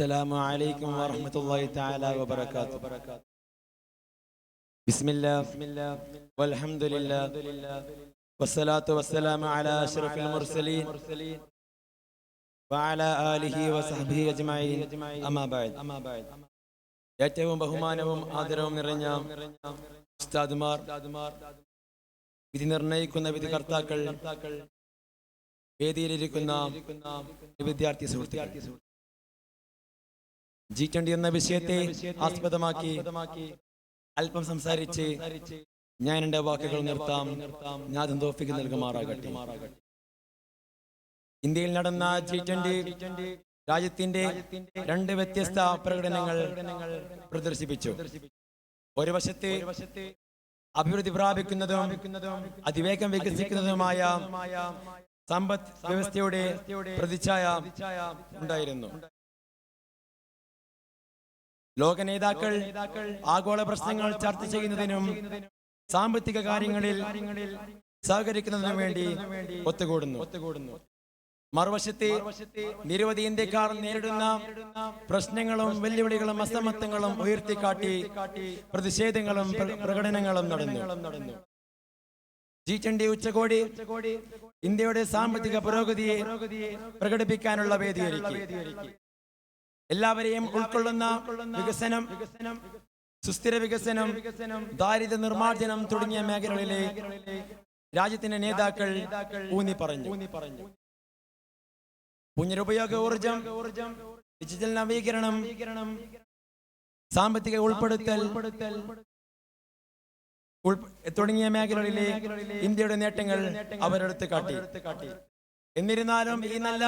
السلام عليكم ورحمة الله تعالى وبركاته بسم الله والحمد لله والصلاة والسلام على أشرف المرسلين وعلى آله وصحبه أجمعين أما بعد ഏറ്റവും ബഹുമാനവും ആദരവും നിറഞ്ഞ ഉസ്താദുമാർ വിധി നിർണയിക്കുന്ന വിധികർത്താക്കൾ വേദിയിലിരിക്കുന്ന വിദ്യാർത്ഥി സുഹൃത്തുക്കൾ ജി ട്വന്റി എന്ന വിഷയത്തെ ആസ്പദമാക്കി അല്പം സംസാരിച്ച് ഞാൻ എന്റെ വാക്കുകൾ നിർത്താം. ഞാൻ തോഫിക്ക് നൽകുമാറാകട്ടെ. ഇന്ത്യയിൽ നടന്ന ജി ട്വന്റി രാജ്യത്തിന്റെ രണ്ട് വ്യത്യസ്ത പ്രകടനങ്ങൾ പ്രദർശിപ്പിച്ചു. ഒരു വശത്ത് അഭിവൃദ്ധി പ്രാപിക്കുന്നതും അതിവേഗം വികസിക്കുന്നതുമായ സമ്പദ് വ്യവസ്ഥയുടെ പ്രതിച്ഛായ ഉണ്ടായിരുന്നു. ലോക നേതാക്കൾ ആഗോള പ്രശ്നങ്ങൾ ചർച്ച ചെയ്യുന്നതിനും സാമ്പത്തിക കാര്യങ്ങളിൽ സഹകരിക്കുന്നതിനും വേണ്ടി ഒത്തുകൂടുന്നു. മറുവശത്തെ നിരവധി ഇന്ത്യക്കാർ നേരിടുന്ന പ്രശ്നങ്ങളും വെല്ലുവിളികളും അസമത്വങ്ങളും ഉയർത്തിക്കാട്ടി പ്രതിഷേധങ്ങളും പ്രകടനങ്ങളും നടന്നു. ജി ട്വന്റി ഉച്ചകോടി ഇന്ത്യയുടെ സാമ്പത്തിക പുരോഗതിയെ പ്രകടിപ്പിക്കാനുള്ള വേദിയൊരുക്കി. എല്ലാവരെയും ഉൾക്കൊള്ളുന്ന വികസനം സുസ്ഥിര വികസനം ദാരിദ്ര്യ നിർമ്മാർജനം തുടങ്ങിയ മേഖലകളിലെ രാജ്യത്തിന്റെ നേതാക്കൾ ഊന്നി പറഞ്ഞു. പുനരുപയോഗ ഊർജം ഡിജിറ്റൽ നവീകരണം സാമ്പത്തിക ഉൾപ്പെടുത്തൽ തുടങ്ങിയ മേഖലകളിലെ ഇന്ത്യയുടെ നേട്ടങ്ങൾ അവരെടുത്ത് കാട്ടി. എന്നിരുന്നാലും ഈ നല്ല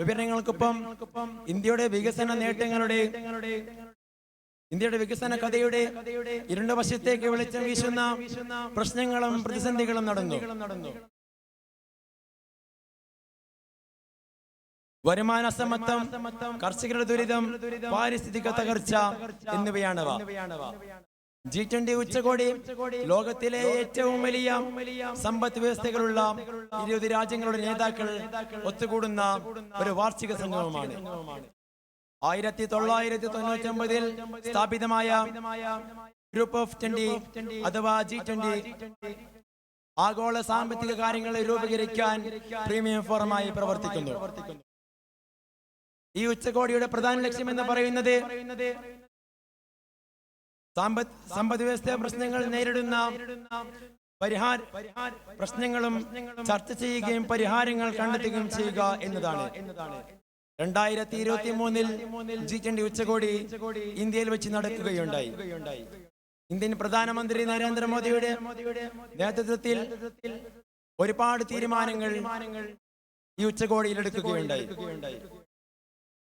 വിവരങ്ങൾക്കൊപ്പം ഇന്ത്യയുടെ വികസന നേട്ടങ്ങളുടെ ഇന്ത്യയുടെ വികസന കഥയുടെ ഇരുണ്ട വശത്തേക്ക് വെളിച്ചം വീശുന്ന പ്രശ്നങ്ങളും പ്രതിസന്ധികളും നടന്നു. വരുമാന അസമത്വം കർഷകരുടെ ദുരിതം പാരിസ്ഥിതിക തകർച്ച എന്നിവയാണവ. ജി ട്വന്റി ഉച്ചകോടി ലോകത്തിലെ ഏറ്റവും വലിയ സമ്പദ് വ്യവസ്ഥകളുള്ള ഇരുപത് രാജ്യങ്ങളുടെ നേതാക്കൾ ഒത്തുകൂടുന്ന ഒരു വാർഷിക സംഗമമാണ്. ആയിരത്തി തൊള്ളായിരത്തി തൊണ്ണൂറ്റി ഒമ്പതിൽ സ്ഥാപിതമായ ഗ്രൂപ്പ് ഓഫ് ട്വന്റി അഥവാ ജി ട്വന്റി ആഗോള സാമ്പത്തിക കാര്യങ്ങളെ രൂപീകരിക്കാൻ പ്രീമിയം ഫോറമായി പ്രവർത്തിക്കുന്നു. ഈ ഉച്ചകോടിയുടെ പ്രധാന ലക്ഷ്യം എന്ന് പറയുന്നത് സാമ്പത്ത് സമ്പദ് വ്യവസ്ഥ പ്രശ്നങ്ങൾ നേരിടുന്ന പരിഹാര പ്രശ്നങ്ങളും ചർച്ച ചെയ്യുകയും പരിഹാരങ്ങൾ കണ്ടെത്തുകയും ചെയ്യുക എന്നതാണ്. രണ്ടായിരത്തി ഇരുപത്തി മൂന്നിൽ ജി ട്വന്റി ഉച്ചകോടി ഇന്ത്യയിൽ വെച്ച് നടക്കുകയുണ്ടായി. ഇന്ത്യൻ പ്രധാനമന്ത്രി നരേന്ദ്രമോദിയുടെ നേതൃത്വത്തിൽ ഒരുപാട് തീരുമാനങ്ങൾ ഈ ഉച്ചകോടിയിൽ എടുക്കുകയുണ്ടായി.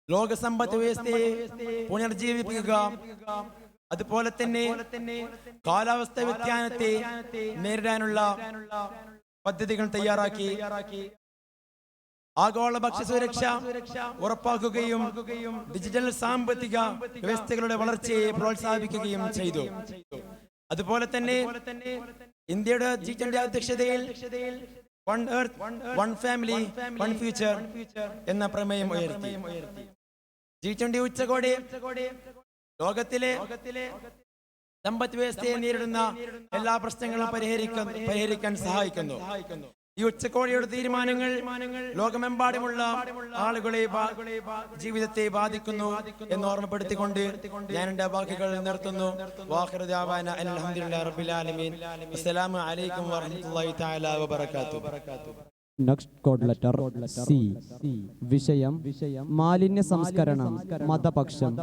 ലോക സമ്പത്ത് വ്യവസ്ഥയെ പുനർജീവിപ്പിക്കുക അതുപോലെ തന്നെ കാലാവസ്ഥ വ്യതിയാനത്തെ നേരിടാനുള്ള പദ്ധതികൾ തയ്യാറാക്കി ആഗോള ഭക്ഷ്യസുരക്ഷ ഉറപ്പാക്കുകയും ഡിജിറ്റൽ സാമ്പത്തിക വ്യവസ്ഥകളുടെ വളർച്ചയെ പ്രോത്സാഹിപ്പിക്കുകയും ചെയ്തു. അതുപോലെ തന്നെ ഇന്ത്യയുടെ ജി ട്വന്റി അധ്യക്ഷതയിൽ one earth one family one future എന്ന പ്രമേയം ഉയർത്തി. ജി ട്വന്റി ഉച്ചകോടി ലോകത്തിലെ സമ്പദ് വ്യവസ്ഥയെ നേരിടുന്ന എല്ലാ പ്രശ്നങ്ങളും പരിഹരിക്കാൻ പരിഹരിക്കാൻ സഹായിക്കുന്നു. ഈ ഉച്ചകോടിയുടെ തീരുമാനങ്ങൾ ലോകമെമ്പാടുമുള്ള ആളുകളെ ജീവിതത്തെ ബാധിക്കുന്നു എന്ന് ഓർമ്മപ്പെടുത്തിക്കൊണ്ട് ഞാൻ എന്റെ വാക്കുകൾ നിർത്തുന്നു. വാഹൃദാവാന അൽഹംദുലില്ലാഹി റബ്ബിൽ ആലമീൻ. അസ്സലാമു അലൈക്കും വറഹ്മത്തുള്ളാഹി തആല വബറകാതുഹു. നെക്സ്റ്റ് കോഡ് ലെറ്റർ സി വിഷയം മാലിന്യ സംസ്കരണം മതപക്ഷം.